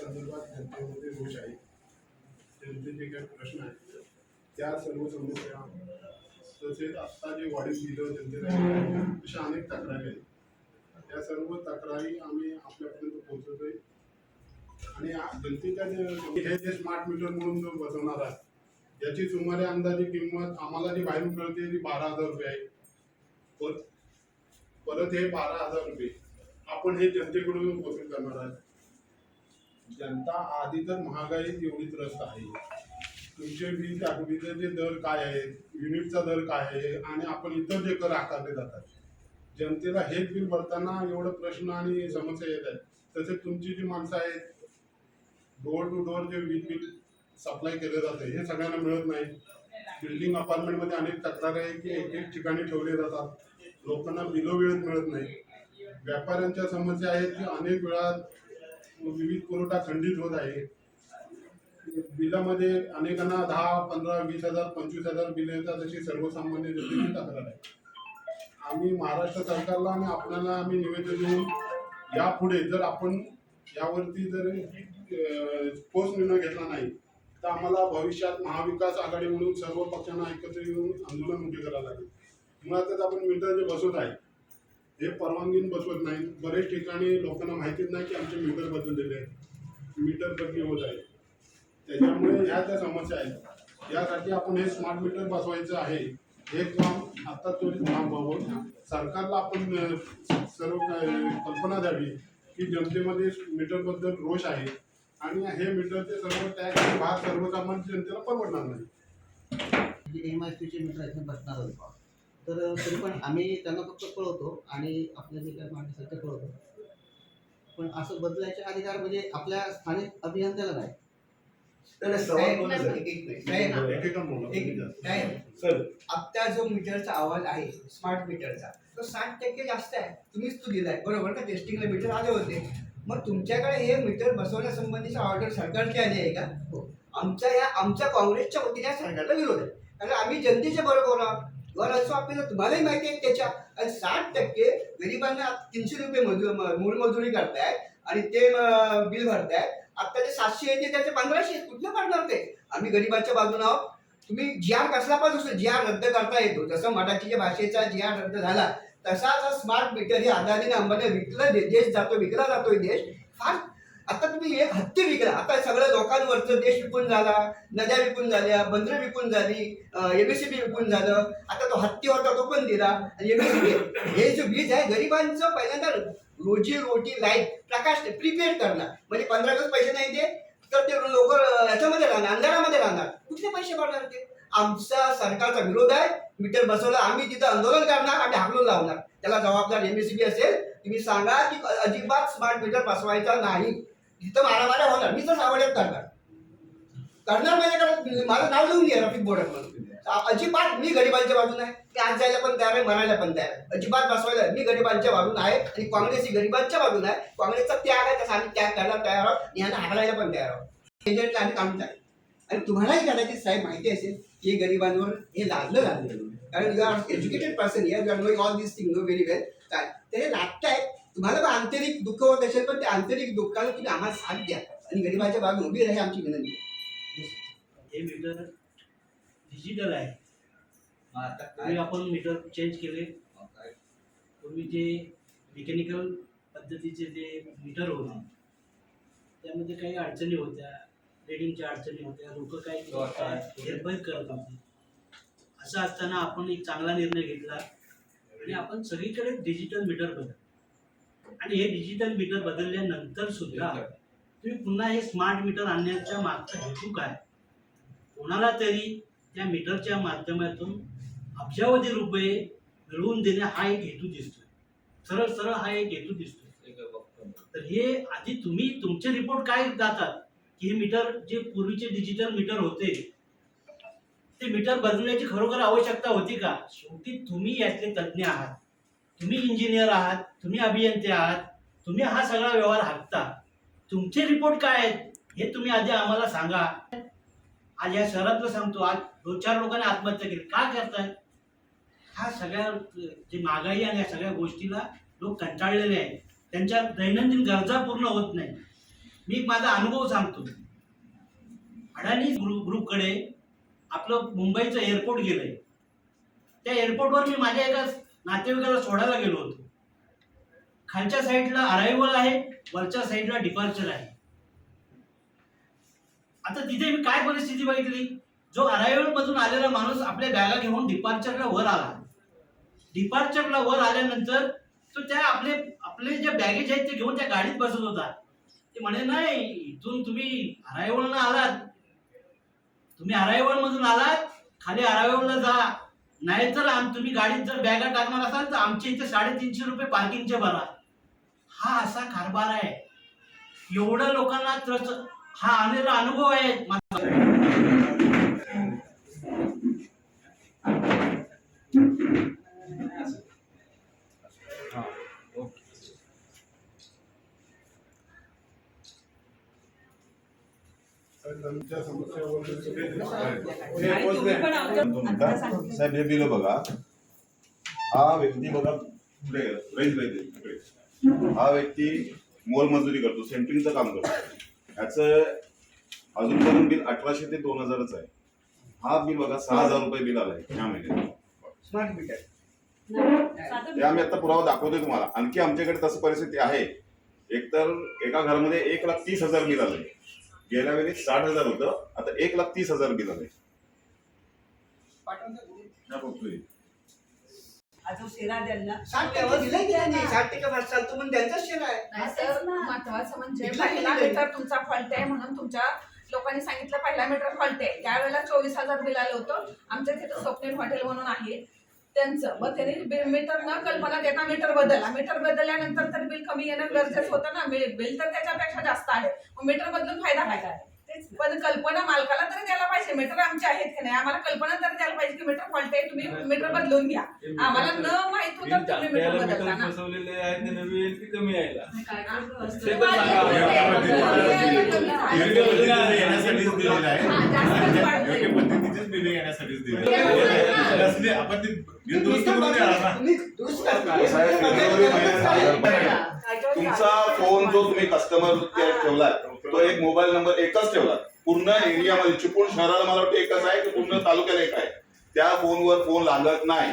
संदर्भात जनतेमध्ये रोष आहे. त्यांचे जे काही प्रश्न आहेत त्या सर्व समस्या तसेच आत्ता जे वाढीव दिलं जनतेला अशा अनेक तक्रारी आहेत. त्या सर्व तक्रारी आम्ही आपल्यापर्यंत पोहोचवतोय. आणि जनतेच्या हे जे स्मार्ट मीटर म्हणून जो बसवणार आहे याची सुमारे अंदाजे किंमत आम्हाला जी बाहेरून कळते ती बारा हजार रुपये आहे. पर- परत हे बारा हजार रुपये आपण हे जनतेकडून वसूल करणार आहात. जनता आधी तर महागाईत एवढी त्रस्त आहे. तुमचे वीज वीजेचे दर काय आहेत युनिटचा दर काय आहे आणि आपण इतर जे कर आकारले जातात जनतेला हेच बिल भरताना एवढं प्रश्न आणि समस्या येत आहेत. तसेच तुमची जी माणसं आहेत डोअर टू डोअर जे वीज बिल सप्लाय केलं जातं हे सगळ्यांना मिळत नाही. बिल्डिंग अपार्टमेंटमध्ये अनेक तक्रार आहे की एक एक ठिकाणी ठेवले जातात. लोकांना बिलो वेळेत मिळत नाही. व्यापाऱ्यांच्या समस्या आहेत की अनेक वेळा विविध पुरवठा खंडित होत आहे. बिलामध्ये अनेकांना दहा पंधरा वीस हजार पंचवीस हजार बिल येतात अशी सर्वसामान्य जनतेची तक्रार आहे. आम्ही महाराष्ट्र सरकारला आणि आपल्याला आम्ही निवेदन देऊन यापुढे जर आपण यावरती जर ठोस निर्णय घेतला नाही तर आम्हाला भविष्यात महाविकास आघाडी म्हणून सर्व पक्षांना एकत्र येऊन आंदोलन उभे करावं लागेल. मुळातच आपण मीटर जे बसवत आहे हे परवानगीन बसवत नाही बरेच ठिकाणी लोकांना माहितीच नाही की आमचे मीटर बदललेले आहेत. मीटर बदली होत आहे. त्याच्यामुळे ह्या त्या समस्या आहेत यासाठी आपण हे स्मार्ट मीटर बसवायचं आहे. हे काम आता तरी काम सरकारला आपण सर्व कल्पना द्यावी की जनतेमध्ये मीटरबद्दल रोष आहे. आणि हे मीटरचे सर्व टॅक्स भाग सर्वसामान्य जनतेला परवडणार नाही. एम आय पीचे मीटर इथे बसणार होते तर तरी पण आम्ही त्यांना फक्त कळवतो आणि आपल्या जे काही मागणी असेल ते कळवतो. पण असं बदलायचे अधिकार म्हणजे आपल्या स्थानिक अभियंत्याला नाही. आत्ता जो मीटरचा अहवाल आहे स्मार्ट मीटरचा तो साठ टक्के जास्त आहे. तुम्हीच तो दिलाय. बरोबर का? टेस्टिंगला मीटर आले होते. मग तुमच्याकडे हे मीटर बसवण्यासंबंधीचा ऑर्डर सरकारची आली आहे का? हो. आमच्या या आमच्या काँग्रेसच्या वतीने सरकारला विरोध आहे. कारण आम्ही जनतेच्या बरोबर आहोत. घर असो आपल्याला तुम्हालाही माहिती आहे त्याच्या. आणि साठ टक्के गरिबांना तीनशे रुपये मजूर मूळ मजुरी करतायत आणि ते बिल भरतायत. आता जे सातशे येते त्याचे पंधराशे कुठलं पडणार ते? आम्ही गरिबांच्या बाजून आहोत. तुम्ही जी आर कसला पाहिजे असतो जी आर रद्द करता येतो. जसं मराठीच्या भाषेचा जी आर रद्द झाला तसाच स्मार्ट मीटर हे अदानीने अंबाने विकला देश जातो विकला जातोय देश. फार आता तुम्ही एक हत्ती विकला. आता सगळ्या लोकांवरचं देश विकून झाला नद्या विकून झाल्या बंदरं विकून झाली एबीसीबी विकून झालं. आता तो हत्ती होता तो पण दिला. आणि एबीसीबी हे जे वीज आहे गरिबांचं पहिल्यांदा रोजी रोटी लाइट प्रकाश प्रिपेअर करणार. म्हणजे पंधरा दिवस पैसे नाही दे तर ते लोक याच्यामध्ये राहणार अंधारामध्ये राहणार. कुठले पैसे भरणार ते? आमचा सरकारचा विरोध आहे. मीटर बसवलं आम्ही तिथं आंदोलन करणार आणि हाकलून लावणार. त्याला जबाबदार एमएससीबी असेल तुम्ही सांगा की अजिबात स्मार्ट मीटर बसवायचा नाही. तिथं मारामाऱ्या होणार. मी तर सावड्यात करणार. करणार म्हणजे माझ्याकडे माझं नाव लिहून घ्या ट्रॅफिक बोर्डात म्हणून. अजिबात मी गरिबांच्या बाजून आहे. ते आज जायला पण तयार आहे मरायला पण तयार आहे. अजिबात बसवायला मी गरिबांच्या बाजून आहे आणि काँग्रेस ही गरिबांच्या बाजून आहे. काँग्रेसचा त्याग आहे तसा आम्ही त्याग करायला तयार आहोत आणि यांना हाकलायला पण तयार आहोत. एजंटला आम्ही काम आहे आणि तुम्हालाही कदाचित साहेब माहिती असेल की गरिबांवर हे लादलं लागलं. कारण you are educated person you are knowing all this thing know very well काय तर हे तुम्हाला पण आंतरिक दुःख होत असेल पण ते आंतरिक दुःखाला तुम्ही आम्हाला साथ द्या. आणि गरिबांच्या बाजूने उभी राहा आमची विनंती. हे मीटर डिजिटल आहे. आता पूर्वी काय आपण मीटर चेंज केले. काय? पूर्वी जे मेकॅनिकल पद्धतीचे जे मीटर होते त्यामध्ये काही अडचणी होत्या रेडिंगच्या अडचणी होत्या लोक काही हेरफेर करत होते. असं असताना आपण एक चांगला निर्णय घेतला. आणि आपण सगळीकडे डिजिटल मीटर बदल आणि हे डिजिटल मीटर बदलल्यानंतर सुद्धा तुम्ही पुन्हा हे स्मार्ट मीटर आणण्याच्या मागचा हेतू काय? कोणाला तरी त्या मीटरच्या माध्यमातून अब्जावधी रुपये मिळवून देणे हा एक हेतू दिसतोय. सरळ सरळ हा एक हेतू दिसतोय. तर हे आधी तुम्ही तुमचे रिपोर्ट काय जातात की हे मीटर जे पूर्वीचे डिजिटल मीटर होते ते मीटर बदलण्याची खरोखर आवश्यकता होती का? शेवटी तुम्ही यातले तज्ज्ञ आहात. तुम्ही इंजिनियर आहात तुम्ही अभियंते आहात तुम्ही हा सगळा व्यवहार हाकता. तुमचे रिपोर्ट काय आहेत हे तुम्ही आधी आम्हाला सांगा. आज या शहरातलं सांगतो आज दोन चार लोकांनी आत्महत्या केली. का करताय? हा सगळ्या जे महागाई आणि या सगळ्या गोष्टीला लोक कंटाळलेले आहेत. त्यांच्या दैनंदिन गरजा पूर्ण होत नाही मी माझा अनुभव सांगतो. अडाणी ग्रुप ग्रुपकडे आपलं मुंबईचं एअरपोर्ट गेलंय. त्या एअरपोर्टवर मी माझ्या एका नातेवाईकाला सोडायला गेलो होतो. खालच्या साईडला अरायव्हल आहे वरच्या साईडला डिपार्चर आहे. आता तिथे मी काय परिस्थिती बघितली? जो अरायव्हल मधून आलेला माणूस आपल्या बॅगा घेऊन डिपार्चरला वर आला. डिपार्चरला वर आल्यानंतर तो त्या आपले आपले जे बॅगेज आहेत ते घेऊन त्या गाडीत बसत होता. ते म्हणे नाही इथून तुम्ही अरायव्हलनं आलात. तुम्ही अरायव्हल मधून आलात. खाली अरायव्हलला जा. नाही जर तुम्ही गाडीत जर बॅगा टाकणार असाल तर आमच्या इथे साडेतीनशे रुपये पार्किंगचे भरा. हा असा कारभार आहे. एवढं लोकांना त्रच हा आलेला अनुभव आहे माझा त्यांच्या समस्यावर सगळे आणि तुम्ही पण आमच्या दोन आता साहेब हे बिल बघा. हा व्यक्ती बघा गेला. हा व्यक्ती मोलमजुरी करतो सेंट्रिंगचं काम करतो. ह्याचं अजूनपर्यंत बिल अठराशे ते दोन हजारच आहे. हा बिल बघा सहा हजार रुपये बिल आलाय ह्या महिन्यात. आम्ही आता पुरावा दाखवतोय तुम्हाला. आणखी आमच्याकडे तसं परिस्थिती आहे. एकतर एका घरामध्ये एक लाख तीस हजार बिल आलंय. गेल्या वेळी साठ हजार होतं आता एक लाख तीस हजार बिल आलंय हा बघतोय. अजून शेरा द्यायला. साठ टक्के दिलंय की त्यांनी? साठ टक्के फास्ट चालतो पण त्यांचाच शेअर आहे. नाही सर महत्वाचं म्हणजे इथला पहिला किती मीटर तुमचा फॉल्ट आहे म्हणून तुमच्या लोकांनी सांगितलं पहिला मीटर फॉल्ट आहे. त्यावेळेला चोवीस हजार बिल आलं होतं. आमच्या तिथं स्वप्नील हॉटेल म्हणून आहे. त्यांचं. मग त्यांनी बिल मीटर न कल्पना देता मीटर बदलला. मीटर बदलल्यानंतर तर बिल कमी येणं गरजेचं होतं ना. बिल बिल तर त्याच्यापेक्षा जास्त आले मग मीटर बदलून फायदा काय काय तेच पण कल्पना मालकाला तरी द्यायला पाहिजे. मीटर आमचे आहेत की नाही? आम्हाला कल्पना तरी द्यायला पाहिजे की मीटर फॉल्ट आहे तुम्ही मीटर बदलून घ्या. आम्हाला न माहीत होतं तुम्ही मीटर बदलला ना. बसवलेले आहेत ते की कमी आहे. योग्य पद्धतीचेच येण्यासाठीच दिलेलं आहे आपण ते दुरुस्त करून देणार ना हजार रुपये. तुमचा फोन जो तुम्ही कस्टमर केअर ठेवलाय तो एक मोबाईल नंबर एकच ठेवला पूर्ण एरियामध्ये चिपळूण शहराला मला वाटतं एकच आहे की पूर्ण तालुक्याला एक आहे. त्या फोनवर फोन लागत नाही.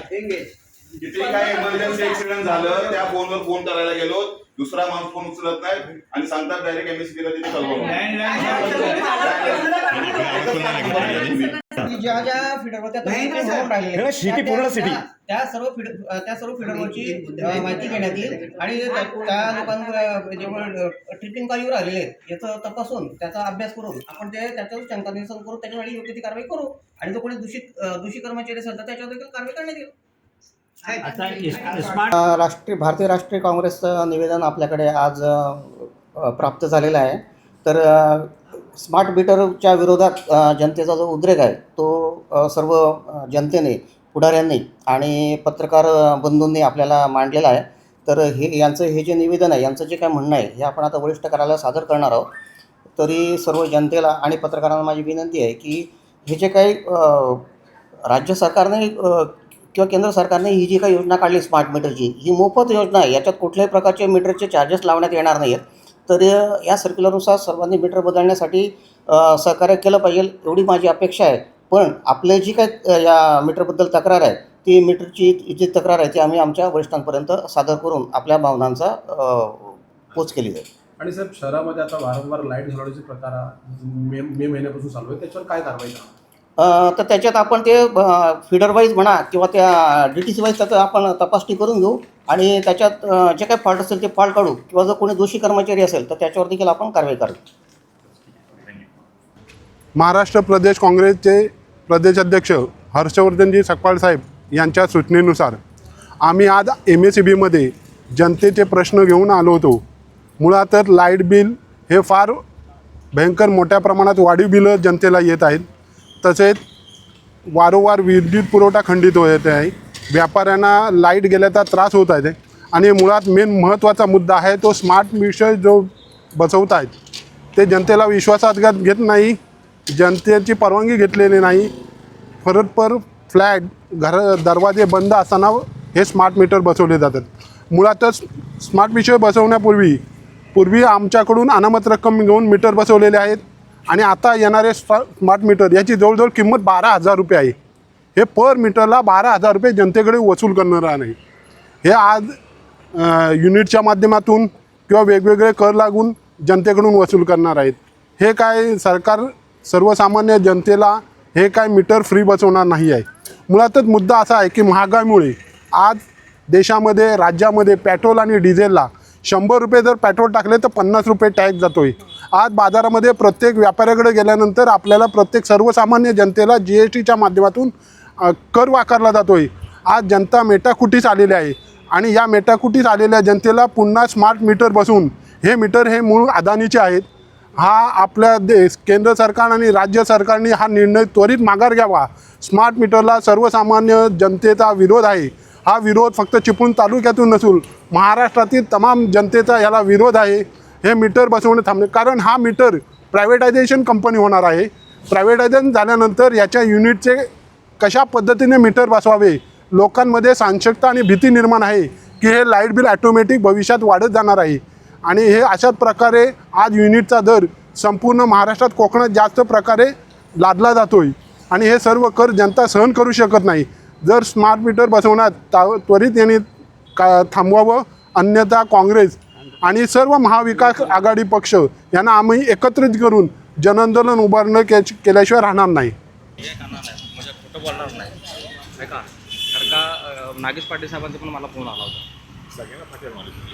किती काय इमर्जन्सी ऍक्सिडेंट झालं त्या फोनवर फोन करायला गेलो दुसरा माणूस फोन उचलत नाही आणि सांगतात डायरेक्ट एमएसपीला तिथे कळवा ज्या ज्या फिडरवर हे सिटी पूर्ण सिटी. त्या सर्व फीड त्या सर्व फिडरवरची माहिती घेण्यात येईल आणि त्या लोकांवर जेवढे ट्रिपिंग कार्यावर आलेले आहेत याचं तपासून त्याचा अभ्यास करून आपण ते त्याच्यावर शंका निरसन करू त्याच्यासाठी योग्य ती कारवाई करू आणि जो कोणी दूषित अ, दोषी कर्मचारी असेल तर त्याच्यावर देखील कारवाई करण्यात येईल आता स्मार्ट राष्ट्रीय भारतीय राष्ट्रीय काँग्रेसचं निवेदन आपल्याकडे आज प्राप्त झालेलं आहे. तर स्मार्ट मीटरच्या विरोधात जनतेचा जो उद्रेक आहे तो सर्व जनतेने पुढाऱ्यांनी आणि पत्रकार बंधूंनी आपल्याला मांडलेला आहे. तर हे यांचं हे जे निवेदन आहे यांचं जे काय म्हणणं आहे हे आपण आता वरिष्ठ करायला सादर करणार आहोत. तरी सर्व जनतेला आणि पत्रकारांना माझी विनंती आहे की हे जे काही राज्य सरकारने किंवा केंद्र सरकारने ही जी काही योजना काढली स्मार्ट मीटरची ही मोफत योजना आहे. याच्यात कुठल्याही प्रकारचे मीटरचे चार्जेस लावण्यात येणार नाही आहेत तर या सर्क्युलरनुसार सर्वांनी मीटर बदलण्यासाठी सहकार्य केलं पाहिजे एवढी माझी अपेक्षा आहे. पण आपले जी काही या मीटरबद्दल तक्रार आहे ती मीटरची जी तक्रार आहे ती आम्ही आमच्या वरिष्ठांपर्यंत सादर करून आपल्या भावनांचा पोच केली जाईल. आणि साहेब शहरामध्ये आता वारंवार लाइट घालवण्याचे प्रकार मे मे महिन्यापासून चालू आहे त्याच्यावर काय कारवाई करणार? तर त्याच्यात आपण ते फिडर वाईज म्हणा किंवा त्या डी टी सी वाईज त्याचं आपण तपासणी करून घेऊ आणि त्याच्यात जे काही फॉल्ट असेल ते फॉल्ट काढू किंवा जर कोणी दोषी कर्मचारी असेल तर त्याच्यावर देखील आपण कारवाई करू. महाराष्ट्र प्रदेश काँग्रेसचे प्रदेशाध्यक्ष हर्षवर्धनजी सकपाळ साहेब यांच्या सूचनेनुसार आम्ही आज एम एस सी बीमध्ये जनतेचे प्रश्न घेऊन आलो होतो. मुळात तर लाइट बिल हे फार भयंकर मोठ्या प्रमाणात वाढीव बिलं जनतेला येत आहेत. तसेच वारंवार विद्युत पुरवठा खंडित होत आहे. व्यापाऱ्यांना लाइट गेल्याचा त्रास होत आहे. आणि मुळात मेन महत्त्वाचा मुद्दा आहे तो स्मार्ट विषय जो बसवत आहेत ते जनतेला विश्वासात घेत नाही जनतेची परवानगी घेतलेली नाही. परत पर फ्लॅट घर दरवाजे बंद असताना हे स्मार्ट मीटर बसवले जातात. मुळातच स्मार्ट विषय बसवण्यापूर्वी पूर्वी आमच्याकडून अनामत रक्कम घेऊन मीटर बसवलेले आहेत. आणि आता येणारे स्मार्ट मीटर याची जवळजवळ किंमत बारा हजार रुपये आहे. हे पर मीटरला बारा हजार रुपये जनतेकडे वसूल करणार नाही. हे आज युनिटच्या माध्यमातून किंवा वेगवेगळे कर लागून जनतेकडून वसूल करणार आहेत. हे काय सरकार सर्वसामान्य जनतेला हे काय मीटर फ्री बसवणार नाही आहे. मुळातच मुद्दा असा आहे की महागाईमुळे आज देशामध्ये राज्यामध्ये पेट्रोल आणि डिझेलला शंभर रुपये जर पेट्रोल टाकले तर पन्नास रुपये टॅक्स जातोय. आज बाजारामध्ये प्रत्येक व्यापाऱ्याकडे गेल्यानंतर आपल्याला प्रत्येक सर्वसामान्य जनतेला जी एस टीच्या माध्यमातून कर आकारला जातोय. आज जनता मेटाकुटीस आलेली आहे. आणि या मेटाकुटीस आलेल्या जनतेला पुन्हा स्मार्ट मीटर बसून हे मीटर हे मूळ अदानीचे आहेत. हा आपल्या देश केंद्र सरकार आणि राज्य सरकारने हा निर्णय त्वरित माघार घ्यावा. स्मार्ट मीटरला सर्वसामान्य जनतेचा विरोध आहे. हा विरोध फक्त चिपळूण तालुक्यातून नसून महाराष्ट्रातील तमाम जनतेचा याला विरोध आहे हे मीटर बसवणे थांबले कारण हा मीटर प्रायव्हेटायझेशन कंपनी होणार आहे. प्रायव्हेटायझेशन झाल्यानंतर याच्या युनिटचे कशा पद्धतीने मीटर बसवावे? लोकांमध्ये साक्षरता आणि भीती निर्माण आहे की हे लाइट बिल ॲटोमॅटिक भविष्यात वाढत जाणार आहे. आणि हे अशाच प्रकारे आज युनिटचा दर संपूर्ण महाराष्ट्रात कोकणात जास्त प्रकारे लादला जातो आहे आणि हे सर्व कर जनता सहन करू शकत नाही. जर स्मार्ट मीटर बसवण्यात त्वरित यांनी का थांबवावं? अन्यथा काँग्रेस आणि सर्व महाविकास आघाडी पक्ष यांना आम्ही एकत्रित करून जनआंदोलन उभारणं के केल्याशिवाय राहणार नाही. हे करणार नाही. म्हणजे नागेश पाटील साहेबांचा पण मला फोन आला होता.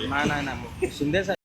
नाही नाही नाही. शिंदे साहेब